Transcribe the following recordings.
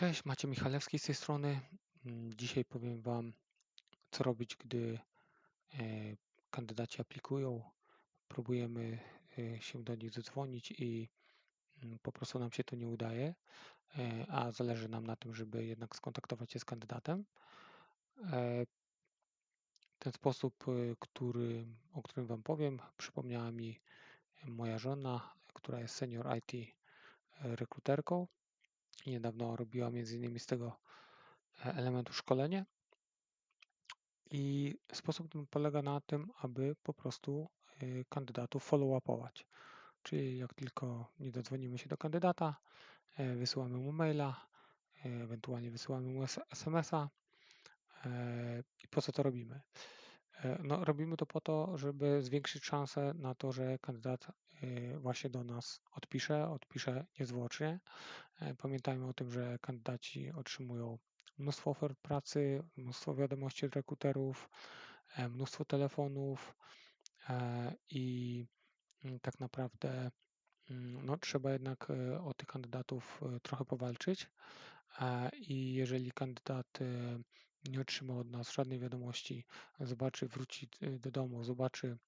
Cześć, Maciej Michalewski z tej strony. Mm, Dzisiaj powiem Wam, co robić, gdy e, kandydaci aplikują. Próbujemy e, się do nich zadzwonić i mm, po prostu nam się to nie udaje, e, a zależy nam na tym, żeby jednak skontaktować się z kandydatem. Ten sposób, który, o którym Wam powiem, przypomniała mi moja żona, która jest senior IT rekruterką Niedawno robiła między innymi z tego e, elementu szkolenie. I sposób ten polega na tym, aby po prostu e, kandydatów follow-upować. Czyli jak tylko nie dodzwonimy się do kandydata, e, wysyłamy mu maila, ewentualnie wysyłamy mu SMS-a. I po co to robimy? No, robimy to po to, żeby zwiększyć szansę na to, że kandydat właśnie do nas odpisze, odpisze niezwłocznie. E, pamiętajmy o tym, że kandydaci otrzymują mnóstwo ofert pracy, mnóstwo wiadomości od rekruterów, e, mnóstwo telefonów e, i mm, tak naprawdę mm, no, trzeba jednak o tych kandydatów trochę powalczyć. I jeżeli kandydat nie otrzyma od nas żadnej wiadomości, zobaczy, wróci do domu, zobaczy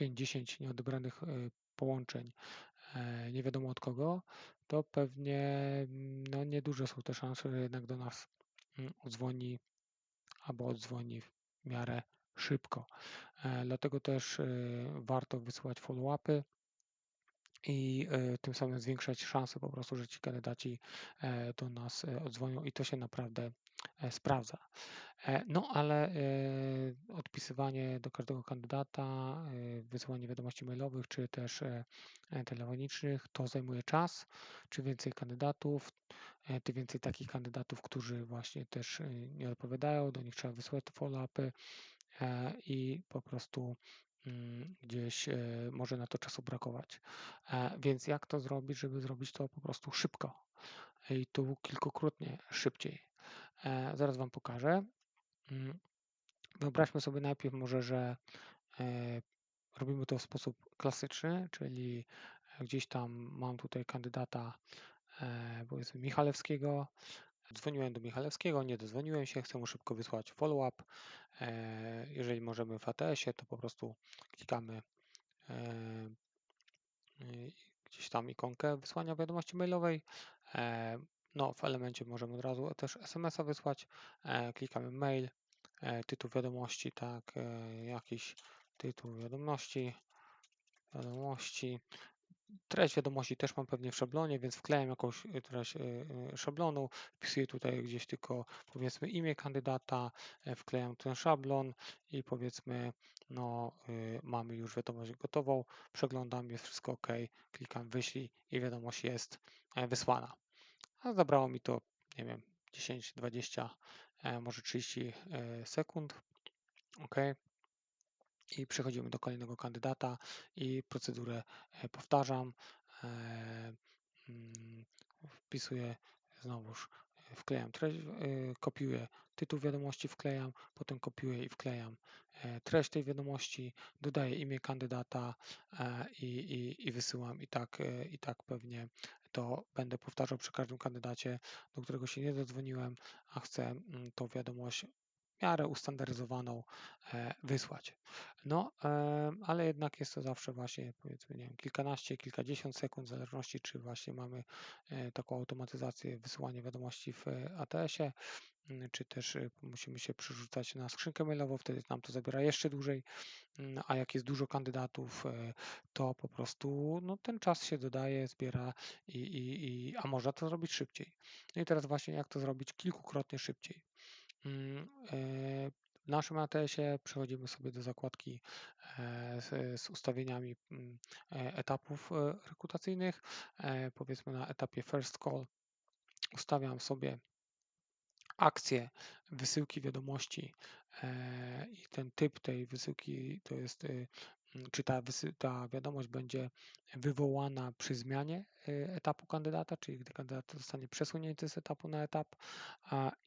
5-10 nieodebranych połączeń, nie wiadomo od kogo, to pewnie mm, no, nieduże są te szanse, że jednak do nas mm, odzwoni albo odzwoni w miarę szybko. E, dlatego też e, warto wysyłać follow-upy i e, tym samym zwiększać szanse po prostu, że ci kandydaci do nas odzwonią i to się naprawdę sprawdza. E, no, ale e, odpisywanie do każdego kandydata, e, wysyłanie wiadomości mailowych czy też telefonicznych to zajmuje czas. Czy więcej kandydatów, tym więcej takich kandydatów, którzy właśnie też nie odpowiadają, do nich trzeba wysłać follow-upy i po prostu mm, gdzieś może na to czasu brakować. Więc jak to zrobić, żeby zrobić to po prostu szybko i tu kilkukrotnie szybciej? Zaraz Wam pokażę. Mm, wyobraźmy sobie najpierw może, że e, robimy to w sposób klasyczny, czyli gdzieś tam mam tutaj kandydata e, powiedzmy Michalewskiego. Dzwoniłem do Michalewskiego, nie dozwoniłem się, chcę mu szybko wysłać follow-up. E, jeżeli możemy w ATS-ie, to po prostu klikamy gdzieś tam ikonkę wysłania wiadomości mailowej. No, w elemencie możemy od razu też SMS-a wysłać. Klikamy mail, E, tytuł wiadomości, tak, e, jakiś tytuł wiadomości, wiadomości. Treść wiadomości też mam pewnie w szablonie, więc wklejam jakąś e, treść szablonu, wpisuję tutaj gdzieś tylko powiedzmy imię kandydata, wklejam ten szablon i powiedzmy no mamy już wiadomość gotową, przeglądam, jest wszystko ok, klikam wyślij i wiadomość jest wysłana. A zabrało mi to, nie wiem, 10-20 E, może 30 e, sekund. OK. I przechodzimy do kolejnego kandydata i procedurę e, powtarzam. Mm, wpisuję znowuż, wklejam kopiuję tytuł wiadomości, wklejam, potem kopiuję i wklejam treść tej wiadomości, dodaję imię kandydata i, i, i wysyłam i tak, i tak pewnie to będę powtarzał przy każdym kandydacie, do którego się nie zadzwoniłem, a chcę mm, tą wiadomość w miarę ustandaryzowaną e, wysłać. No, ale jednak jest to zawsze właśnie powiedzmy, nie wiem, kilkanaście, kilkadziesiąt sekund, w zależności czy właśnie mamy e, taką automatyzację wysyłania wiadomości w ATS-ie, mm, czy też e, musimy się przerzucać na skrzynkę mailową, wtedy nam to zabiera jeszcze dłużej, mm, a jak jest dużo kandydatów, to po prostu no, ten czas się dodaje, zbiera, i, i, i, a można to zrobić szybciej. No i teraz właśnie jak to zrobić kilkukrotnie szybciej. Mm, e, w naszym ATS-ie przechodzimy sobie do zakładki e, z, ustawieniami mm, e, etapów rekrutacyjnych. Powiedzmy na etapie first call ustawiam sobie akcję wysyłki wiadomości i ten typ tej wysyłki to jest czy ta, ta wiadomość będzie wywołana przy zmianie etapu kandydata, czyli gdy kandydat zostanie przesunięty z etapu na etap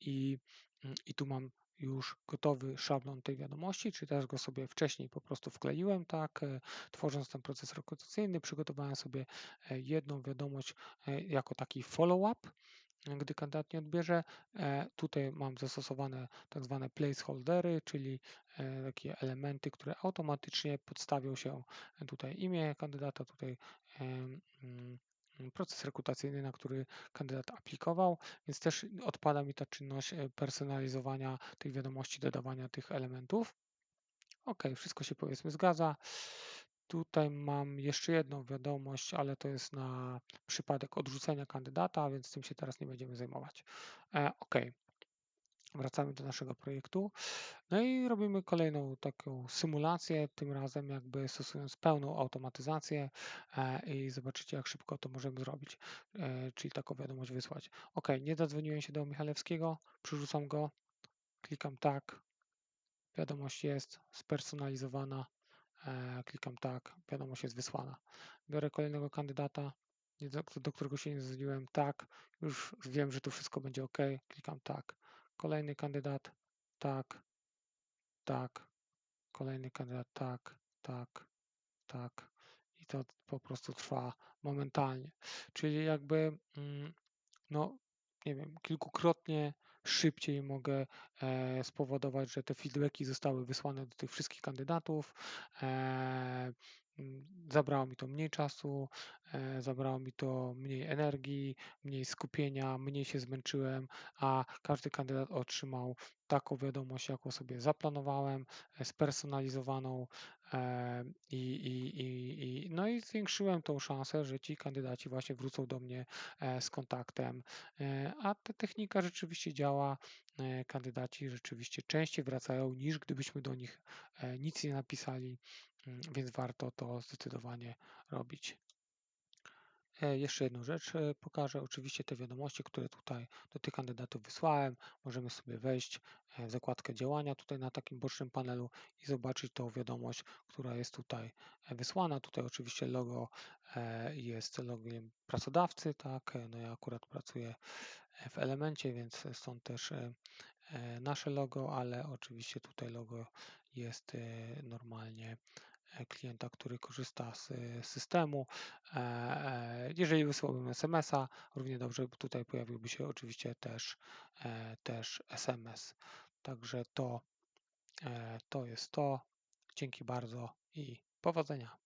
i Mm, i tu mam już gotowy szablon tej wiadomości, czy też go sobie wcześniej po prostu wkleiłem, tak, e, tworząc ten proces rekrutacyjny, przygotowałem sobie e, jedną wiadomość e, jako taki follow-up, gdy kandydat nie odbierze. Tutaj mam zastosowane tak zwane placeholdery, czyli takie elementy, które automatycznie podstawią się tutaj imię kandydata, tutaj mm, proces rekrutacyjny, na który kandydat aplikował, więc też odpada mi ta czynność e, personalizowania tych wiadomości, dodawania tych elementów. Ok, wszystko się powiedzmy zgadza. Tutaj mam jeszcze jedną wiadomość, ale to jest na przypadek odrzucenia kandydata, więc tym się teraz nie będziemy zajmować. E, ok, wracamy do naszego projektu. No i robimy kolejną taką symulację, tym razem jakby stosując pełną automatyzację e, i zobaczycie jak szybko to możemy zrobić, e, czyli taką wiadomość wysłać. Ok, nie zadzwoniłem się do Michalewskiego, przerzucam go, klikam tak, wiadomość jest spersonalizowana, E, klikam tak, wiadomość jest wysłana. Biorę kolejnego kandydata, do którego się nie zgodziłem, tak, już wiem, że tu wszystko będzie ok, klikam tak. Kolejny kandydat, tak, tak, kolejny kandydat, tak, tak, tak. I to po prostu trwa momentalnie. Czyli jakby, mm, no, nie wiem, kilkukrotnie szybciej mogę e, spowodować, że te feedbacki zostały wysłane do tych wszystkich kandydatów. E, zabrało mi to mniej czasu, e, zabrało mi to mniej energii, mniej skupienia, mniej się zmęczyłem, a każdy kandydat otrzymał taką wiadomość, jaką sobie zaplanowałem, spersonalizowaną i, i, i, i, no i zwiększyłem tą szansę, że ci kandydaci właśnie wrócą do mnie z kontaktem, a ta technika rzeczywiście działa. Kandydaci rzeczywiście częściej wracają niż gdybyśmy do nich nic nie napisali, więc warto to zdecydowanie robić. E, jeszcze jedną rzecz e, pokażę. Oczywiście te wiadomości, które tutaj do tych kandydatów wysłałem, możemy sobie wejść e, w zakładkę działania tutaj na takim bocznym panelu i zobaczyć tą wiadomość, która jest tutaj wysłana. Tutaj oczywiście logo jest logiem pracodawcy, tak. No ja akurat pracuję w elemencie, więc stąd też nasze logo, ale oczywiście tutaj logo jest normalnie klienta, który korzysta z systemu. E, e, jeżeli wysłałbym SMS-a, równie dobrze tutaj pojawiłby się oczywiście też, e, też SMS. Także to, to jest to. Dzięki bardzo i powodzenia.